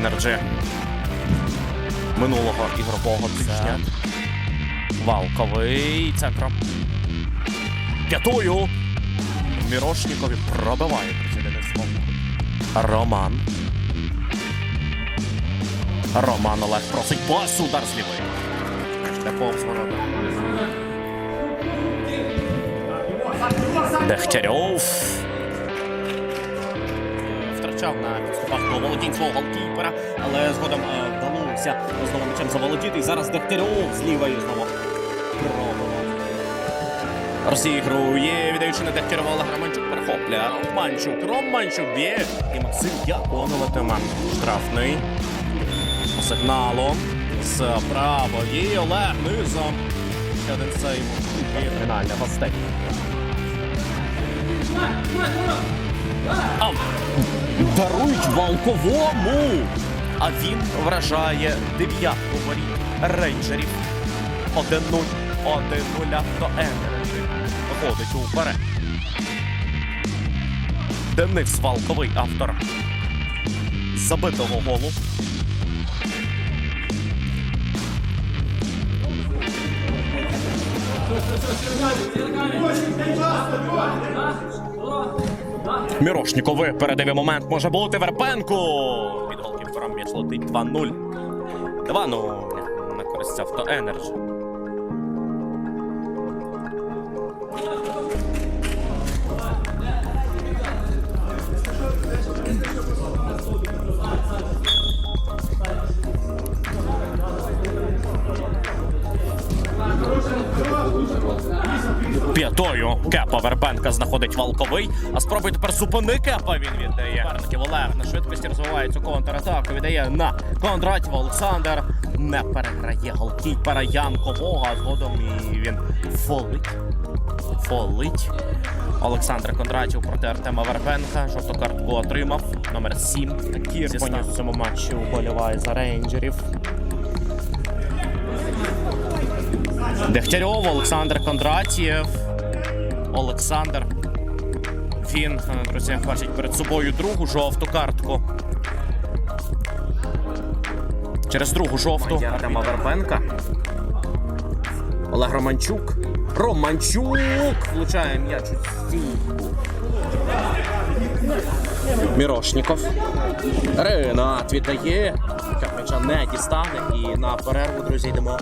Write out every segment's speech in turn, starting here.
Енерджі минулого ігрового тижня. Валковий центром. П'ятою. Мірошнікові пробиває Вовк. Роман. Роман Олег просить пас, удар з лівої. Де Втрачав на підступах до володінь свого голкіпера, але згодом е, вдалося знову м'ячем заволодіти. І зараз Дегтярьов з лівої знову пробував. Розігрує, віддаючи на Дегтярова, але Романчук перехоплює. Романчук, Романчук б'є. І Максим Яконуватиме. Штрафний. По сигналу. З правої Олег низом. Ще один сейв. І фінальне гостей. А, дарують Валковому. А він вражає дев'ятку воріт рейнджерів. 1-0. 1-0 до Енерджі. Виходить уперед. Денис Валковий автор забитого голу. Мірошнікови передивий момент може бути Верпенку. Під голкіпером м'яч летить 2-0. 2-0 на користь авто Енерджі. Кепа Вербенка знаходить Валковий. А спробуй тепер зупини Кепа. Він віддає. Верників Олег на швидкості розвиває цю контратаку. Віддає на Кондратів Олександр. Не переграє голкіпера Янкового. А згодом і він фолить. Фолить. Олександр Кондратів проти Артема Вербенка. Жовту картку отримав. Номер 7. Кірпонів в цьому матчі уболіває за рейнджерів. Дегтярьов, Олександр Кондратєв. Олександр. Він, е, друзі, бачить перед собою другу жовту картку. Через другу жовту. Артема Вербенка. Олег Романчук. Романчук! Влучає м'яч у стійку. Мірошніков. Ренат віддає. М'яча не дістане. І на перерву, друзі, йдемо.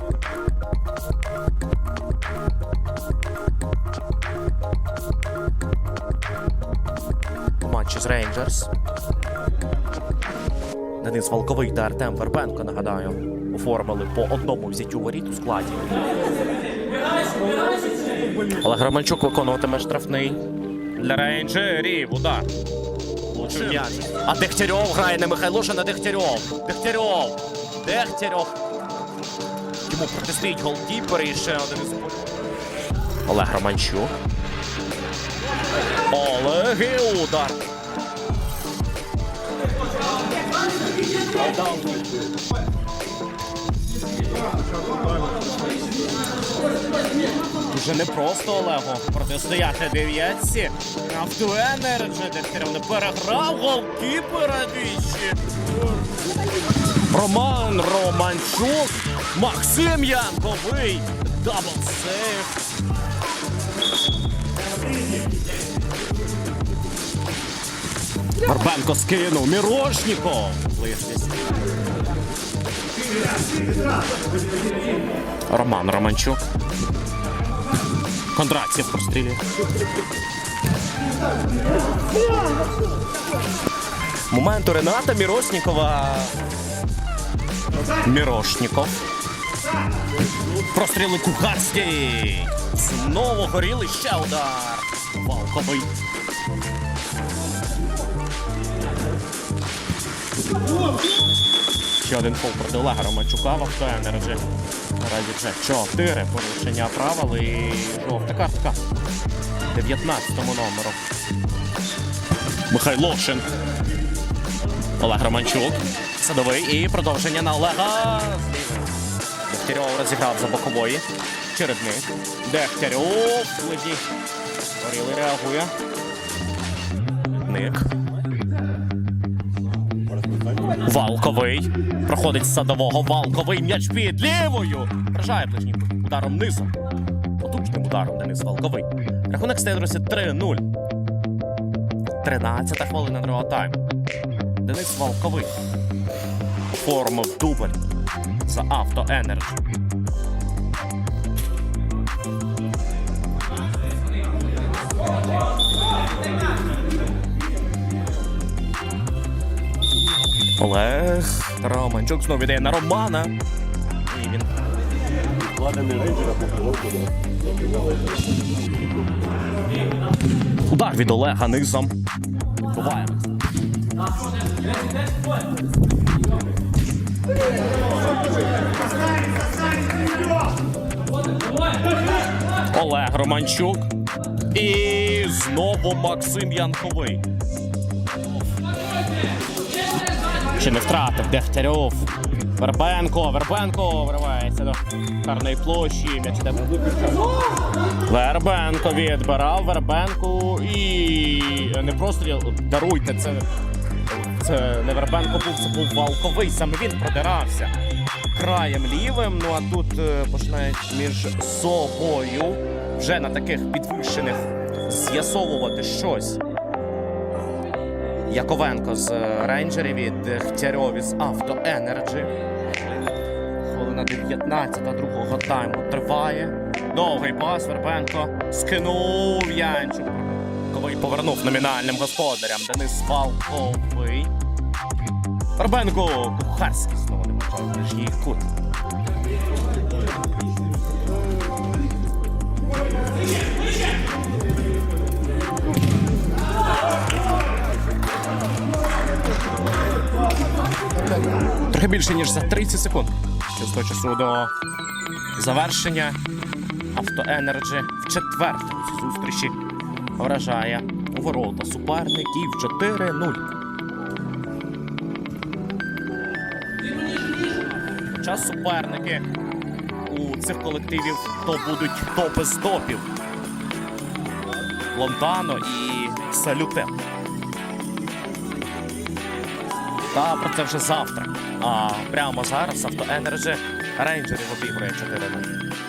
Матчі з Рейнджерс. Денис Волковий та Артем Вербенко, нагадаю, оформили по одному взяттю воріт у складі. Олег Романчук виконуватиме штрафний для рейнджерів. Удар. А Дегтярьов грає не Михайлошин, а Дегтярьов. Дегтярьов. Дегтярьов. Йому протистоїть голкіпер і ще один із Олег Романчук. Олег і удар. Дуже непросто Олегу протистояти дев'ятці. Автоенерджі Дегтярев не переграв голкіпера двічі. Роман Романчук, Максим Янковий, дабл сейф. Барбенко скинув, Мірошніков. Роман Романчук. Кондратів прострілює. Момент у Рената Мірошнікова. Мірошніков. Простріли Кухарський. Знову горіли ще удар. Валковий. Ще один фол проти Олега Романчука в автоенерджі. Наразі вже чотири порушення правил і жовта картка. 19-му номеру. Михайлошин. Олег Романчук. Садовий і продовження на Олега. Дегтярьов розіграв за бокової. Чередник. Дегтярьов. Леді. Горілий реагує. Ник. Валковий. Проходить з садового. Валковий м'яч під лівою. Вражає ближнім ударом низом. Потужним ударом Денис Валковий. Рахунок стає, друзі, 3-0. 13 хвилина другого тайму. Денис Валковий. Оформив дубль за Авто Олег Романчук знову віддає на Романа. І він Удар від Олега низом. Відбуваємось. Олег Романчук. І знову Максим Янковий. Чи не втратив Дегтярьов. Вербенко, Вербенко виривається до карної площі. М'яч іде. Вербенко відбирав Вербенку і не простріл. Даруйте, це, це не Вербенко був, це був Валковий. Саме він продирався краєм лівим. Ну а тут е, починають між собою вже на таких підвищених з'ясовувати щось. Яковенко з е, рейнджерів від Дегтярьові з Авто Енерджі. Хвилина 19 другого тайму триває. Довгий пас Вербенко скинув Янчук. Ковий повернув номінальним господарям. Денис Валковий. Вербенко Кухарський знову не може ближній кут. Більше, ніж за 30 секунд. Ще з того часу до завершення. Авто Енерджі в четвертому зустрічі вражає ворота суперників 4-0. Час суперники у цих колективів то будуть топи з топів. Лонтано і Салютем. Та про це вже завтра. А прямо зараз Авто Енерджі рейнджерів обігрує 4-0.